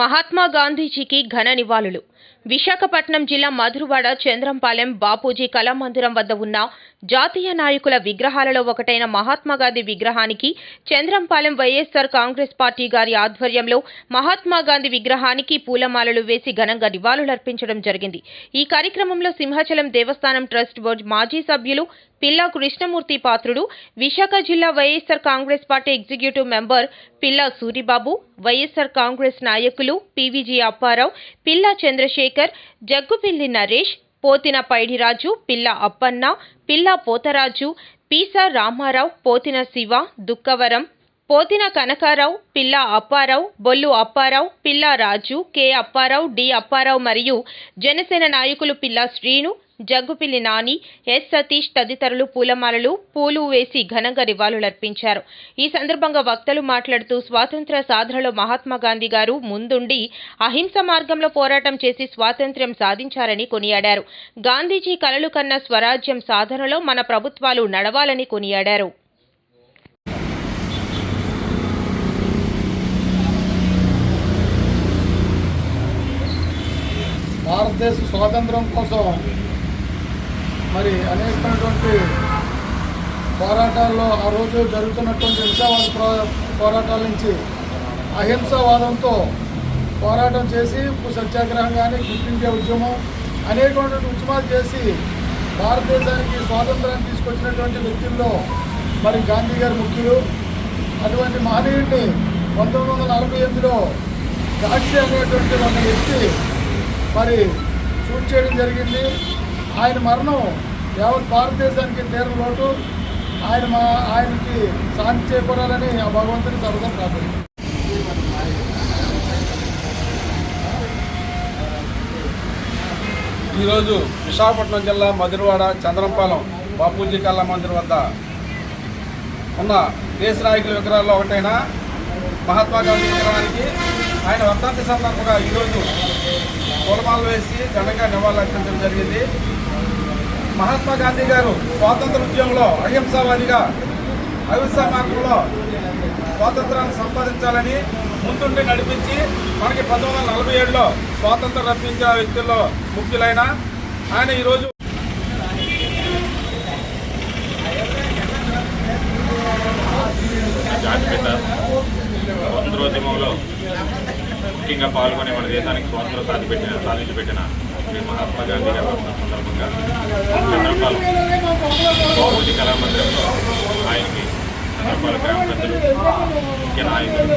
మహాత్మా గాంధీజీకి ఘన నివాళులు. విశాఖపట్నం జిల్లా మధురవాడ చంద్రంపాలెం బాపూజీ కళామందిరం వద్ద ఉన్న జాతీయ నాయకుల విగ్రహాలలో ఒకటైన మహాత్మాగాంధీ విగ్రహానికి చంద్రంపాలెం వైఎస్సార్ కాంగ్రెస్ పార్టీ గారి ఆధ్వర్యంలో మహాత్మాగాంధీ విగ్రహానికి పూలమాలలు వేసి ఘనంగా నివాళులర్పించడం జరిగింది. ఈ కార్యక్రమంలో సింహాచలం దేవస్థానం ట్రస్ట్ బోర్డు మాజీ సభ్యులు పిల్లా కృష్ణమూర్తి పాత్రుడు విశాఖ జిల్లా YSR Congress party executive member Pilla Suribabu YSR Congress నాయకులు పీవీజీ అప్పారావు పిల్లా చంద్రశేఖర్ జగ్గుపిల్లి నరేష్ పోతిన పైడిరాజు పిల్ల అప్పన్న పిల్ల పోతరాజు పీసా రామారావు పోతిన శివ దుక్కవరం పోతిన కనకారావు పిల్ల అప్పారావు బొల్లు అప్పారావు పిల్ల రాజు కె అప్పారావు డి అప్పారావు మరియు జనసేన నాయకులు పిల్ల శ్రీను జగ్గుపిల్లి నాని ఎస్ సతీష్ తదితరులు పూలమాలలు పూలు వేసి ఘనంగా నివాళులర్పించారు. ఈ సందర్భంగా వక్తలు మాట్లాడుతూ స్వాతంత్ర్య సాధనలో మహాత్మా గాంధీ గారు ముందుండి అహింస మార్గంలో పోరాటం చేసి స్వాతంత్ర్యం సాధించారని కొనియాడారు. గాంధీజీ కలలు కన్న స్వరాజ్యం సాధనలో మన ప్రభుత్వాలు నడవాలని కొనియాడారు. భారతదేశ స్వాతంత్రం కోసం మరి అనేకమైనటువంటి పోరాటాల్లో ఆ రోజు జరుగుతున్నటువంటి హింసావాద పోరాటాల నుంచి అహింసావాదంతో పోరాటం చేసి ఉప్పు సత్యాగ్రహం కానీ గుర్తించే ఉద్యమం అనేకమైనటువంటి ఉద్యమాలు చేసి భారతదేశానికి స్వాతంత్రాన్ని తీసుకొచ్చినటువంటి వ్యక్తుల్లో మరి గాంధీ గారు ముఖ్యులు. అటువంటి మహనీయుడిని పంతొమ్మిది వందల నలభై ఎనిమిదిలో గాడ్సే అనేటువంటి ఒక వ్యక్తి మరి షూట్ చేయడం జరిగింది. ఆయన మరణం యావత్ భారతదేశానికి తీరం లోటు. ఆయన మా ఆయనకి శాంతి చేకూరాలని ఆ భగవంతుని సర్వదా ప్రార్థన ఈరోజు విశాఖపట్నం జిల్లా మధురవాడ చంద్రంపాలెం బాపూజీ కళా మందిర్ వద్ద ఉన్న దేశ నాయకుల విగ్రహాల్లో ఒకటైన మహాత్మా గాంధీ విగ్రహానికి ఆయన వర్ధంతి సందర్భంగా ఈరోజు పూలమాలు వేసి ఘనంగా నివాళులర్పించడం జరిగింది. మహాత్మా గాంధీ గారు స్వాతంత్ర ఉద్యమంలో అహింసావాదిగా అహింసా మార్గంలో స్వాతంత్రాన్ని సంపాదించాలని ముందుండి నడిపించి మనకి పంతొమ్మిది వందల నలభై ఏడులో స్వాతంత్రం రప్పించిన వ్యక్తుల్లో ముఖ్యులైన ఆయన ఈరోజు జాతిపిత స్వాతంత్రోద్యమంలో ముఖ్యంగా పాల్గొనే మన దేశానికి స్వాతంత్రం సాధిపెట్టిన సాధించి పెట్టిన శ్రీ మహాత్మా గాంధీ గారు సందర్భంగా చంద్రపాలెం బాబూజీ కళామందిరంలో ఆయనకి చంద్రపాల గ్రామ పెద్దలు ముఖ్య నాయకులు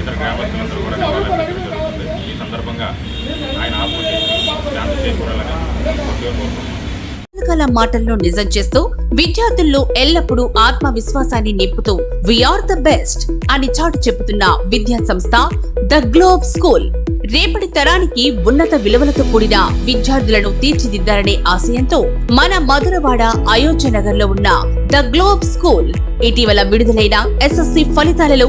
ఇతర గ్రామస్తులందరూ కూడా నివాళులర్పించడం జరుగుతుంది. ఈ సందర్భంగా ఆయన ఆత్మకి శాంతి చేకూరాలని కోరుకుంటున్నాను పుస్తకాల మాటలను నిజం చేస్తూ విద్యార్థుల్లో ఎల్లప్పుడూ ఆత్మవిశ్వాసాన్ని నింపుతూ వీఆర్ ద బెస్ట్ అని చాటు చెబుతున్న విద్యా సంస్థ ద గ్లోబ్ స్కూల్ రేపటి తరానికి ఉన్నత విలువలతో కూడిన విద్యార్థులను తీర్చిదిద్దాలనే ఆశయంతో మన మధురవాడ అయోధ్య నగర్లో ఉన్న ద గ్లోబ్ స్కూల్ ఇటీవల విడుదలైన ఎస్ఎస్సి ఫలితాలలో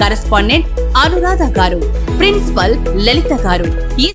కరెస్పాండెంట్ అనురాధ గారు ప్రిన్సిపల్ లలిత గారు. ఈ